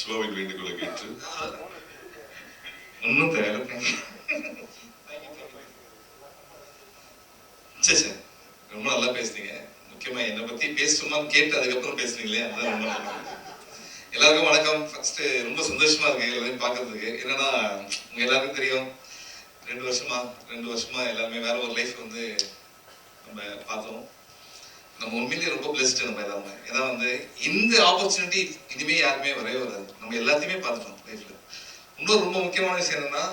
ஸ்லோவின் வேண்டுகோளை கேட்டு ஒன்றும் தேவையில்ல சரி சரி ரொம்ப நல்லா பேசுனீங்க. முக்கியமா என்னை பத்தி பேசணுமான்னு கேட்டு அதுக்கப்புறம் பேசுனீங்களே அதான் ரொம்ப நல்லா எல்லாருக்கும் வணக்கம். ஃபர்ஸ்ட் ரொம்ப சந்தோஷமா இருக்கு எல்லாரையும் பாக்குறதுக்கு என்னன்னா உங்க எல்லாருக்கும் தெரியும். ரெண்டு வருஷமா ரெண்டு வருஷமா எல்லாருமே வேற ஒரு லைஃப் வந்து நம்ம பார்த்தோம். நம்ம உண்மையிலேயே ரொம்ப பிளஸ்ட் நம்ம எல்லாருமே. ஏன்னா வந்து இந்த ஆப்பர்ச்சுனிட்டி இனிமே யாருமே வரவே வராது. நம்ம எல்லாத்தையுமே பார்த்துட்டோம் லைஃப்ல இன்னொரு ரொம்ப முக்கியமான விஷயம் என்னன்னா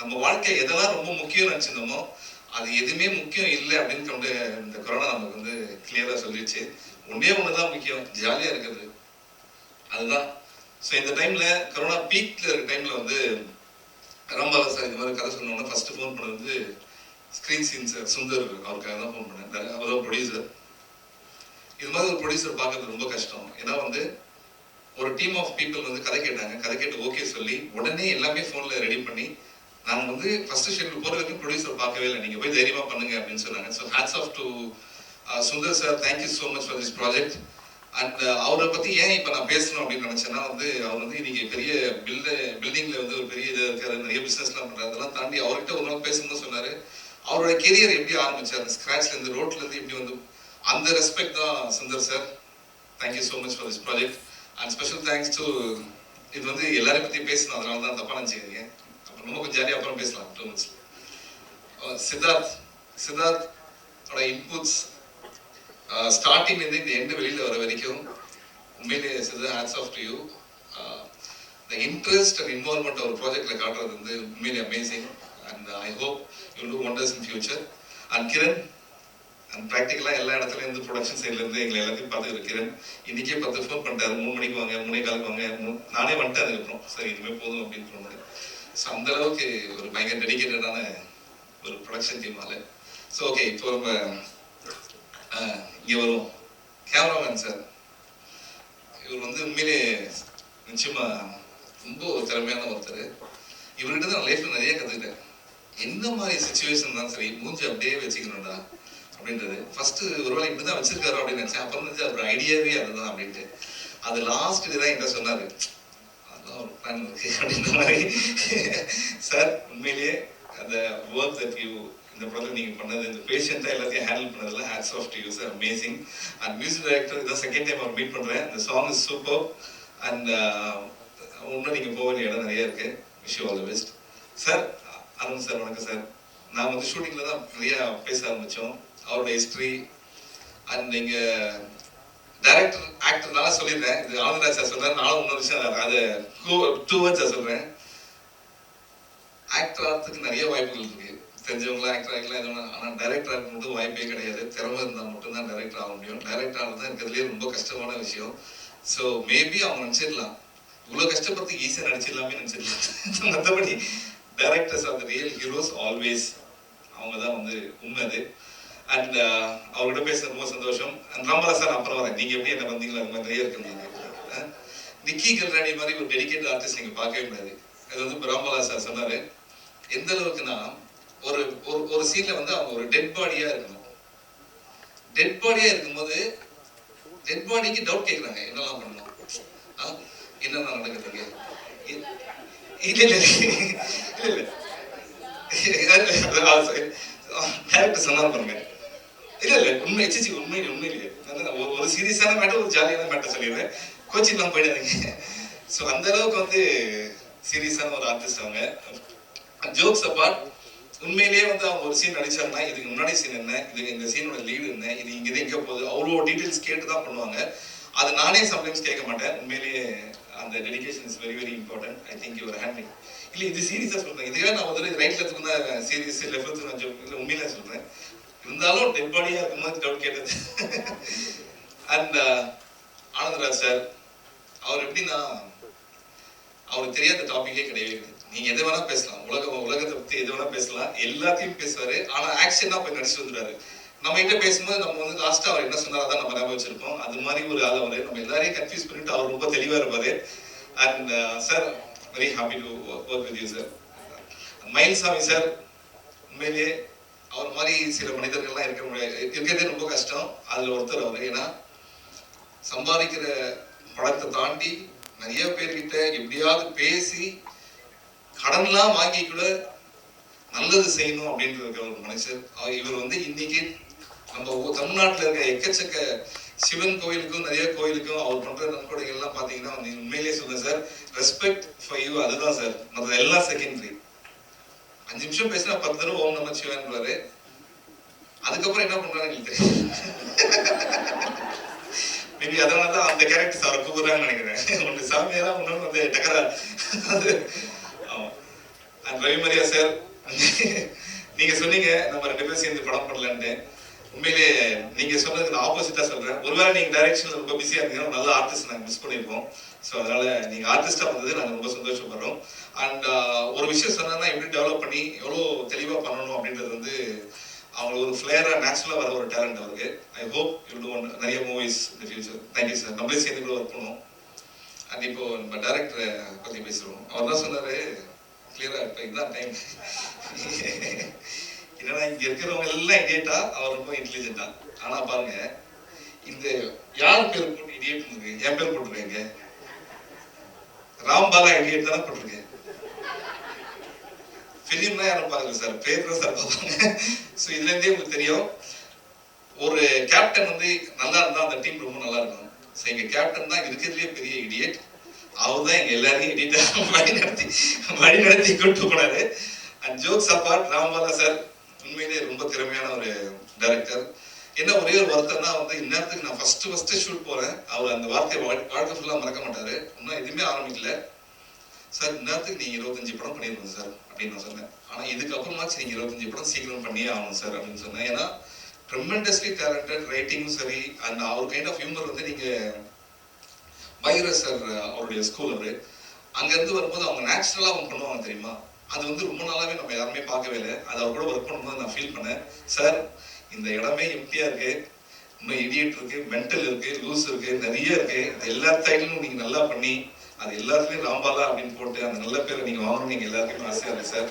நம்ம வாழ்க்கை எதெல்லாம் ரொம்ப முக்கியம் நினைச்சிருந்தோமோ அது எதுவுமே முக்கியம் இல்லை அப்படின்னு கொண்டு இந்த கொரோனா நமக்கு வந்து கிளியரா சொல்லிடுச்சு. ஒன்றே ஒண்ணுதான் முக்கியம். ஜாலியா இருக்கிறது. அதுதான். ஸோ இந்த டைம்ல கொரோனா பீக்ல இருக்க டைம்ல வந்து ராம்பாலா சார் இந்த மாதிரி கதை சொன்னோன்னா ஃபர்ஸ்ட் ஃபோன் பண்ணது வந்து ஸ்கிரீன் சீன் சார் சுந்தர் அவருக்காக தான் ஃபோன் பண்ணேன். அவர் தான் ப்ரொடியூசர் இது மாதிரி ஒரு ப்ரொடியூசர் பார்க்கறது ரொம்ப கஷ்டம். ஏன்னா வந்து ஒரு டீம் ஆஃப் பீப்புள் வந்து கதை கேட்டாங்க. கதை கேட்டு ஓகே சொல்லி உடனே எல்லாமே ஃபோனில் ரெடி பண்ணி நாங்கள் வந்து ஃபர்ஸ்ட் ஷெட்யூல் போகிற வரைக்கும் ப்ரொடியூசர் பார்க்கவே இல்லை. நீங்கள் போய் தைரியமாக பண்ணுங்க அப்படின்னு சொன்னாங்க. So hats off to Sundar sir thank you so much for this project and அவரை பற்றி ஏன் இப்போ நான் பேசணும் அப்படின்னு நினச்சேன்னா வந்து அவர் வந்து இன்னைக்கு பெரிய பில்ட பில்டிங்கில் வந்து ஒரு பெரிய இதாக இருக்காரு. நிறைய பிஸ்னஸ்லாம் பண்ணுறாரு அதெல்லாம் தாண்டி அவர்கிட்ட ஒரு நாள் பேசணும்னு சொன்னார். அவரோட கெரியர் எப்படி ஆரம்பிச்சார்? ஸ்க்ராட்ச்லேருந்து ரோட்லேருந்து எப்படி வந்து அந்த ரெஸ்பெக்ட் தான் Sundar sir thank you so much for this project and special thanks to இது வந்து எல்லாரையும் பற்றி பேசணும் அதனால தான் தப்பாக நினச்சிக்கிறீங்க அப்புறம் ரொம்ப கொஞ்சம் ஜாலியாக அப்புறம் பேசலாம் டூ மினிட்ஸில் சித்தார்த் சித்தார்த் ஓட இன்புட்ஸ் ஸ்டார்டிங்லேருந்து இந்த எண்டு வெளியில் வர வரைக்கும் உண்மையிலே Siddharth hats off to you the interest and involvement ஒரு ப்ராஜெக்டில் காட்டுறது வந்து உண்மையிலே amazing and I hope you do wonders in future and Kiran ப்ராக்டிக்கலாக எல்லா இடத்துலையும் இருந்து ப்ரொடக்ஷன் சைட்லேருந்து எங்களை எல்லாத்தையும் பார்த்து வைக்கிறேன் இன்னைக்கே பத்து ஃபோன் பண்ணிட்டாரு. மூணு மணிக்கு வாங்க மூணே காலுக்கு வாங்க நானே வந்துட்டேன் அதுக்கப்புறம். சரி இனிமேல் போதும் அப்படின்னு சொன்னாரு ஸோ அந்த அளவுக்கு ஒரு பயங்கர டெடிக்கேட்டடான ஒரு ப்ரொடக்ஷன் டீமால ஸோ ஓகே இப்போ நம்ம இங்கே வரும். கேமராமேன் சார் இவர் வந்து உண்மையிலே நிச்சயமா ரொம்ப ஒரு திறமையான ஒருத்தர். இவர்கிட்ட தான் லைஃப்ல நிறைய கற்றுக்கிட்டேன் எந்த மாதிரி சுச்சுவேஷன் தான் சரி மூஞ்சி அப்படியே வச்சுக்கணும்டா. அப்படின்றது. ஃபர்ஸ்ட் ஒருவேளை இப்படி தான் வச்சிருக்காரு அப்படின்னு நினைச்சேன். அப்புறம் வந்து அவர் ஐடியாவே அதுதான் அப்படின்ட்டு. அது லாஸ்ட் இதுதான் என்கிட்ட சொன்னாரு. அதெல்லாம் ஒரு பிளான் இருக்கு அப்படின்ற மாதிரி. சார் உண்மையிலேயே அந்த ஒர்க் தட் யூ இந்த படத்தில் நீங்கள் பண்ணது இந்த பேஷண்ட்டாக எல்லாத்தையும் ஹேண்டில் பண்ணதில் hats off to yous sir amazing and music director இதான் செகண்ட் டைம் அவர் மீட் பண்ணுறேன் இந்த சாங் இஸ் சூப்பர் அண்ட் இன்னும் நீங்கள் போக வேண்டிய இடம் நிறைய இருக்கு. Wish all the best sir Arun sir வணக்கம் சார் நான் வந்து ஷூட்டிங்கில் தான் நிறையா பேச ஆரம்பித்தோம் அவருடைய ஹிஸ்ட்ரி அண்ட் நீங்கள் டைரக்டர் ஆக்டர்னால சொல்லிடுறேன் இது ஆனந்தராஜ் சார் சொல்கிறேன் நானும் இன்னொரு விஷயம் அதை டூ வேர்ட்ஸ் சொல்கிறேன் ஆக்டர் ஆகிறதுக்கு நிறைய வாய்ப்புகள் இருக்கு. தெரிஞ்சவங்களா ஆக்டர் ஆகலாம் எதுவும் ஆனால் டைரக்டர் ஆகும்போது வாய்ப்பே கிடையாது. திறமை இருந்தால் மட்டும்தான் டைரக்டர் ஆக முடியும். டைரக்டர் ஆகிறது இருக்கிறதுலேயே ரொம்ப கஷ்டமான விஷயம். ஸோ மேபி அவங்க நினச்சிடலாம். இவ்வளோ கஷ்டப்பட்டு ஈஸியாக நடிச்சிடலாமே நினச்சிடலாம். மற்றபடி directors of the real heroes always அவங்க தான் வந்து உண்மை அது. அண்ட் அவர்கிட்ட பேச ரொம்ப சந்தோஷம் அண்ட் ராமலா சார் அப்புறம் வரேன் நீங்கள் எப்படி என்ன வந்தீங்களோ அது மாதிரி நிறைய இருக்குங்க நிக்கி கல்ராணி மாதிரி ஒரு டெடிக்கேட் ஆர்டிஸ்ட் நீங்க பார்க்கவே முடியாது அது வந்து இப்ப சார் சொன்னாரு எந்த அளவுக்குன்னா ஒரு ஒரு ஒரு சீன்ல வந்து அவங்க ஒரு டெட் பாடியா இருக்கணும் டெட் பாடியா இருக்கும்போது டெட் பாடிக்கு டவுட் கேட்குறாங்க என்னெல்லாம் பண்ணணும் ஆ? என்னெல்லாம் நடக்குதுங்க இ- இல்ல இல்ல இல்ல இல்ல டேரக்டர் சொன்னார் பாருங்க இல்ல இல்ல உண்மை சிச்சி உண்மை உண்மை இல்லையே ஒரு- சீரியஸான மேட்டர் ஒரு ஜாலியான மேட்டர் சொல்லிடுவேன் கோச்சிங் எல்லாம் போயிடாதீங்க. ஸோ அந்த அளவுக்கு வந்து சீரியஸான ஒரு ஆர்டிஸ்ட் அவங்க. ஜோக்ஸ் அப்பார்ட் உண்மையிலேயே வந்து அவங்க ஒரு சீன் நடிச்சாங்கன்னா இதுக்கு முன்னாடி சீன் என்ன இது இந்த சீனோட லீடு என்ன இது இங்க இது எங்க போகுது அவ்வளோ டீட்டெயில்ஸ் கேட்டு தான் பண்ணுவாங்க. அது நானே சம்டைம்ஸ் கேட்க மாட்டேன். உண்மையிலேயே அந்த dedication is very very important I think your handling இல்லை இது சீரியஸாக சொல்கிறேன் இதுக்காக நான் வந்து ரைட்டில் எடுத்துக்கணும் சீரியஸ் லெஃப்ட் நான் ஜோக் இல்லை உண்மையில சொல்கிறேன் இருந்தாலும் டெட் பாடியாக இருக்கும்போது டவுட் கேட்டது அண்ட் uh, ஆனந்தராஜ் சார் அவர் எப்படின்னா அவருக்கு தெரியாத டாபிக்கே கிடையவே கிடையாது. நீங்க எதை வேணா பேசலாம். உலகம் உலகத்தை பத்தி எது வேணா பேசலாம். எல்லாத்தையும் பேசுவாரு. ஆனா ஆக்ஷனா போய் நடிச்சு வந்துருவாரு நம்ம கிட்ட பேசும்போது நம்ம வந்து லாஸ்டா அவர் என்ன சொன்னாரோ தான் நம்ம ஞாபகம் வச்சிருப்போம் அது மாதிரி ஒரு ஆள் அவரு நம்ம எல்லாரையும் கன்ஃபியூஸ் பண்ணிட்டு அவர் ரொம்ப தெளிவா இருப்பாரு. And sir very happy to work with you sir Mayilsamy sir உண்மையிலேயே அவர் மாதிரி சில மனிதர்கள்லாம் இருக்க முடியாது. இருக்கிறதே ரொம்ப கஷ்டம். அதில் ஒருத்தர் அவர். ஏன்னா சம்பாதிக்கிற படத்தை தாண்டி நிறைய பேர்கிட்ட எப்படியாவது பேசி கடன்லாம் வாங்கி கூட நல்லது செய்யணும் அப்படின்ற இருக்கிற ஒரு மனுஷர். அவர் இவர் வந்து இன்னைக்கு நம்ம தமிழ்நாட்டில் இருக்க எக்கச்சக்க சிவன் கோயிலுக்கும் நிறைய கோயிலுக்கும் அவர் பண்ற நன்கொடைகள்லாம் பார்த்தீங்கன்னா வந்து உண்மையிலேயே சொல்லுங்க சார். ரெஸ்பெக்ட் ஃபார் யூ அதுதான் சார். மற்ற எல்லாம் செகண்டரி அஞ்சு நிமிஷம் பேசினா பத்து தடவை ஓம் நம்ம சிவன்றாரு அதுக்கப்புறம் என்ன பண்றாரு எங்களுக்கு தெரியும் மேபி அதனால தான் அந்த கேரக்டர் சார் கூப்பிடுறாங்கன்னு நினைக்கிறேன். ஒன்று சாமியாரா ஒன்று வந்து டக்கரா அது ஆமா. And sir. நீங்க சொன்னீங்க நம்ம ரெண்டு பேரும் சேர்ந்து படம் பண்ணலன்ட்டு. உண்மையிலே நீங்க சொல்றதுக்கு நான் ஆப்போசிட்டா சொல்றேன். ஒருவேளை நீங்க டைரக்ஷன்ல ரொம்ப பிஸியா இருந்தீங்கன்னா நல்ல ஆர்டிஸ்ட் நாங்க மிஸ் பண்ணிருப்போம் ஸோ அதனால நீங்க ஆர்டிஸ்டா வந்தது நாங்க ரொம்ப சந்தோஷப்படுறோம். அண்ட் uh, ஒரு விஷயம் சொன்னா எப்படி டெவலப் பண்ணி எவ்வளோ தெளிவா பண்ணணும் அப்படின்றது வந்து அவங்க ஒரு ஃபிளேரா நேச்சுரலா வர ஒரு டேலண்ட் அவருக்கு. ஐ ஹோப் யூ டூ நிறைய மூவிஸ் இந்த ஃபியூச்சர் தேங்க்யூ சார் நம்மளே சேர்ந்து கூட ஒர்க் பண்ணுவோம். அண்ட் இப்போ நம்ம டேரக்டரை பத்தி பேசுறோம். அவர் தான் சொன்னாரு கிளியரா இப்போ இதுதான் டைம் ஏன்னா இங்க இருக்கிறவங்க எல்லாம் இடியேட்டா அவர் ரொம்ப இன்டெலிஜென்டா ஆனா பாருங்க இந்த யார் பேர் போட்டு இடியேட் என் பேர் போட்டுருக்கீங்க ராம்பாலா இடியேட் தானே போட்டிருக்கேன் ஃபிலிம்னா யாரும் பார்க்கல சார் பேர் சார் பார்ப்பாங்க. ஸோ இதுல இருந்தே உங்களுக்கு தெரியும். ஒரு கேப்டன் வந்து நல்லா இருந்தா அந்த டீம் ரொம்ப நல்லா இருக்கும் ஸோ எங்க கேப்டன் தான் இருக்கிறதுலே பெரிய இடியட் அவர் தான் எங்க எல்லாரையும் இடியட்டா வழி நடத்தி வழி நடத்தி கொண்டு போனாரு and jokes apart Rambala sir உண்மையிலேயே ரொம்ப திறமையான ஒரு டைரக்டர் என்ன ஒரே ஒரு வருத்தம்னா வந்து இந்நேரத்துக்கு நான் ஃபர்ஸ்ட் ஃபர்ஸ்ட் ஷூட் போறேன். அவர் அந்த வார்த்தையை வாழ்க்கை ஃபுல்லாக மறக்க மாட்டாரு. இன்னும் எதுவுமே ஆரம்பிக்கல. சார் இந்நேரத்துக்கு நீங்க இருபத்தஞ்சு படம் பண்ணிருக்கணும் சார் அப்படின்னு நான் சொன்னேன். ஆனா இதுக்கப்புறமாச்சு நீங்க இருபத்தஞ்சு படம் சீக்கிரம் பண்ணியே ஆகணும் சார் அப்படின்னு சொன்னேன். ஏன்னா ட்ரெமெண்டஸ்லி டேலண்டட் ரைட்டிங்கும் சரி அண்ட் அவர் கைண்ட் ஆஃப் ஹியூமர் வந்து நீங்க பைரஸ் சார் அவருடைய ஸ்கூல் அவரு அங்கேருந்து வரும்போது அவங்க நேச்சுரலாக அவங்க பண்ணுவாங்க தெரியுமா? அது வந்து ரொம்ப நாளாவே நம்ம யாருமே பார்க்கவே இல்லை. அது அவர் கூட ஒர்க் பண்ணும்போது நான் ஃபீல் பண்ணேன். சார் இந்த இடமே எம்டியா இருக்கு. இன்னும் இடியட் இருக்கு மென்டல் இருக்கு லூஸ் இருக்கு நிறைய இருக்கு. இது எல்லா டைலும் நீங்க நல்லா பண்ணி அது எல்லாத்துலயும் ராம்பாலா அப்படின்னு போட்டு அந்த நல்ல பேரை நீங்க வாங்கணும் நீங்க எல்லாருக்குமே ஆசையா இருக்கு சார்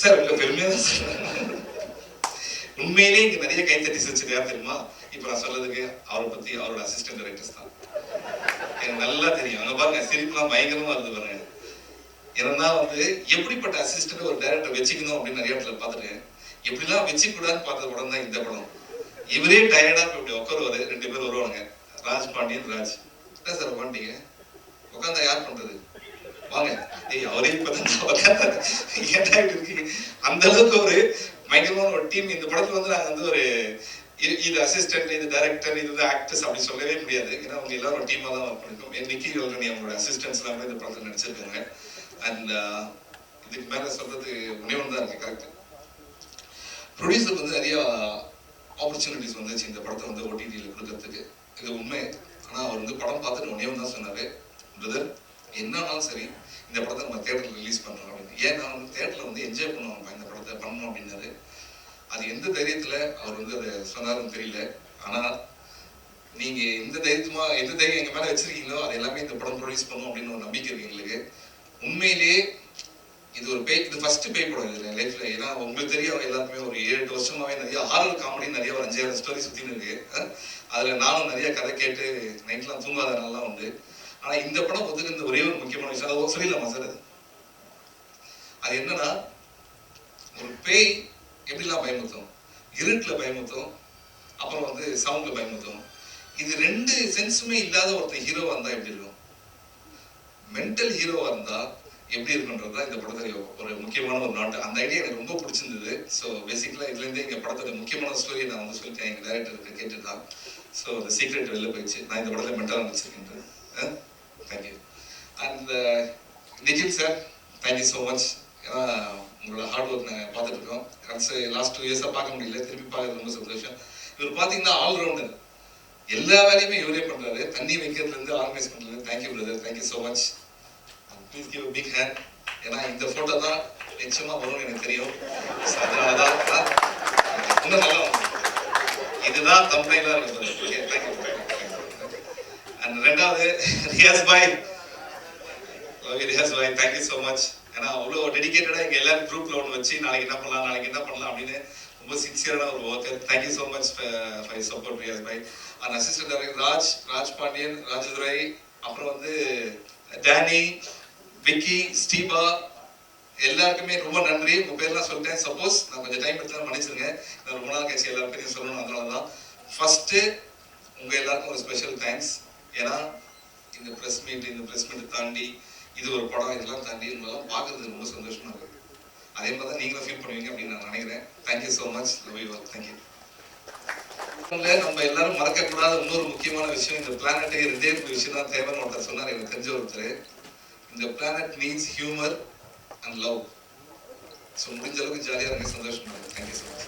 சார் உங்க பெருமையா தான் சார் உண்மையிலேயே இங்க நிறைய கைத்தட்டி சிரிச்சது யார் தெரியுமா? இப்ப நான் சொல்றதுக்கு அவரை பத்தி அவரோட அசிஸ்டன்ட் டைரக்டர்ஸ் தான். எனக்கு நல்லா தெரியும். அங்க பாருங்க சிரிப்புலாம் பயங்கரமா இருந்து பாருங்க வந்து எப்படிப்பட்ட அசிஸ்டன்ட் ஒரு டைரக்டர் வச்சுக்கணும் அப்படின்னு நிறைய இடத்துல பார்த்துருக்கேன் எப்படிலாம் வச்சுக்கூடாதுன்னு பார்த்த படம் தான் இந்த படம். இவரே டயர்டா இப்படி உட்காருவாரு. ரெண்டு பேர் வருவாங்க ராஜ் பாண்டியன் ராஜ். என்ன சார் உட்காந்துட்டீங்க உட்காந்தா யார் பண்றது? வாங்க. ஏய் அவரே இப்பதான் உட்காந்தாரு ஏன்டா இப்படி இருக்கீங்க? அந்த அளவுக்கு ஒரு பயங்கரமான ஒரு டீம் இந்த படத்துல வந்து நாங்க வந்து ஒரு இது- இது அசிஸ்டன்ட் இது டைரக்டர் இது ஆக்டர்ஸ் அப்படி சொல்லவே முடியாது. ஏன்னா அவங்க எல்லாரும் ஒரு தான் ஒர்க் பண்ணிருக்கோம். என் நிக்கி கல்கனி அவங்களோட அசிஸ்டன்ஸ் எல்லாமே இந்த படத்தில் நடிச்சிருக்காங்க. அண்ட் uh, இதுக்கு மேலே சொல்றது ஒன்னே ஒன்று தான் இருக்கு கரெக்ட் ப்ரொடியூசர் வந்து நிறைய ஆப்பர்ச்சுனிட்டிஸ் வந்துச்சு இந்த படத்தை வந்து ஓடிடியில் கொடுக்கறதுக்கு. இது உண்மை. ஆனால் அவர் வந்து படம் பார்த்துட்டு ஒன்னே ஒன்று தான் சொன்னார் பிரதர் என்னன்னாலும் சரி இந்த படத்தை நம்ம தேட்டரில் ரிலீஸ் பண்ணுறோம் அப்படின்னு. ஏன் நான் வந்து தேட்டரில் வந்து என்ஜாய் பண்ணுவாங்க இந்த படத்தை பண்ணணும் அப்படின்னாரு. அது எந்த தைரியத்தில் அவர் வந்து அதை சொன்னாருன்னு தெரியல. ஆனால் நீங்கள் எந்த தைரியமாக எந்த தைரியம் எங்கள் மேலே வச்சிருக்கீங்களோ அது எல்லாமே இந்த படம் ப்ரொடியூஸ் பண்ணும் அப்படின்னு ஒரு நம்பிக்கை இருக்கு எங்களுக்கு. உண்மையிலேயே இது ஒரு பேய் இது ஃபர்ஸ்ட் பேய் படம் இது லைஃப்ல ஏன்னா உங்களுக்கு தெரியும் எல்லாருக்குமே ஒரு ஏழு எட்டு வருஷமாவே நிறைய ஹாரர் காமெடி நிறைய ஒரு அஞ்சாயிரம் ஸ்டோரி சுத்தின்னு இருக்கு. அதுல நானும் நிறைய கதை கேட்டு நைட்லாம் தூங்காத நாள்லாம் உண்டு. ஆனா இந்த படம் ஒதுக்குற ஒரே ஒரு முக்கியமான விஷயம். அது சொல்லிடலாமா சார் அது. அது என்னன்னா ஒரு பேய் எப்படிலாம் பயமுறுத்தும்? இருட்டுல பயமுறுத்தும் அப்புறம் வந்து சவுண்ட்ல பயமுறுத்தும். இது ரெண்டு சென்ஸுமே இல்லாத ஒருத்தன் ஹீரோ இருந்தா எப்படி இருக்கும்? மென்டல் ஹீரோவா இருந்தா எப்படி இருக்குன்றது தான் இந்த படத்துல ஒரு முக்கியமான ஒரு நாட்டு. அந்த ஐடியா எனக்கு ரொம்ப பிடிச்சிருந்தது. ஸோ பேசிக்கலாக இதுல இருந்து எங்க படத்தோட முக்கியமான ஸ்டோரியை நான் வந்து சொல்லிட்டேன். எங்க டேரக்டர் கேட்டுதான் ஸோ அந்த சீக்ரெட் வெளில போயிடுச்சு. நான் இந்த படத்துல மென்டலாக நடிச்சிருக்கேன் thank you and Nijil sir thank you so much ஏன்னா உங்களோட ஹார்ட் ஒர்க் நாங்கள் பார்த்துட்டு இருக்கோம். கடைசி லாஸ்ட் டூ இயர்ஸாக பார்க்க முடியல. திருப்பி பார்க்கறது ரொம்ப சந்தோஷம். இவர் பார்த்தீங்கன்னா ஆல்ரவுண்டர் எல்லா வேலையுமே இவரே பண்றாரு. தண்ணி வைக்கிறதுலேருந்து ஆர்கனைஸ் பண்ணுறது thank you brother thank you so much please give big hand ஏன்னா இந்த ஃபோட்டோ தான் நிச்சயமா வரும்னு எனக்கு தெரியும். அதனாலதான் அதனால தான் இன்னும் நல்லா இதுதான் தம்பைலாம் ஓகே தேங்க்யூ அண்ட் ரெண்டாவது Riyaz bhai love Riyaz bhai thank you so much ஏன்னா அவ்வளோ டெடிகேட்டடாக எங்கள் எல்லாரும் குரூப்பில் ஒன்று வச்சு நாளைக்கு என்ன பண்ணலாம் நாளைக்கு என்ன பண்ணலாம் அப்படின்னு ரொம்ப சின்சியரான ஒரு worker thank you so much for support Riyaz bhai அந்த அசிஸ்டன்ட் டைரக்டர் ராஜ் ராஜ் பாண்டியன் ராஜதுரை அப்புறம் வந்து டேனி விக்கி ஸ்டீபா எல்லாருக்குமே ரொம்ப நன்றி. உங்க பேர்லாம் சொல்லிட்டேன். சப்போஸ் நான் கொஞ்சம் டைம் எடுத்தாலும் மன்னிச்சிருங்க. நான் ரொம்ப நாள் கழிச்சு எல்லாரும் பேரையும் சொல்லணும் அதனால தான் ஃபர்ஸ்ட் உங்க எல்லாருக்கும் ஒரு ஸ்பெஷல் தேங்க்ஸ் ஏன்னா இந்த ப்ரெஸ் மீட் இந்த ப்ரெஸ் மீட் தாண்டி இது ஒரு படம் இதெல்லாம் தாண்டி உங்களெல்லாம் பார்க்கறது ரொம்ப சந்தோஷமா இருக்கு. அதே மாதிரி தான் நீங்களும் ஃபீல் பண்ணுவீங்க அப்படின்னு நான் நினைக்கிறேன். Thank you so much love you thank you நம்ம எல்லாரும் மறக்கக்கூடாத இன்னொரு முக்கியமான விஷயம் இந்த பிளானட்டை ரெண்டே ஒரு விஷயம் தான் தேவைன்னு ஒருத்தர் சொன்னார் எனக்கு தெரிஞ்ச ஒருத்தர். இந்த planet needs humour and love so முடிஞ்ச அளவுக்கு ஜாலியாக இருங்க சந்தோஷமா தேங்க்யூ ஸோ மச்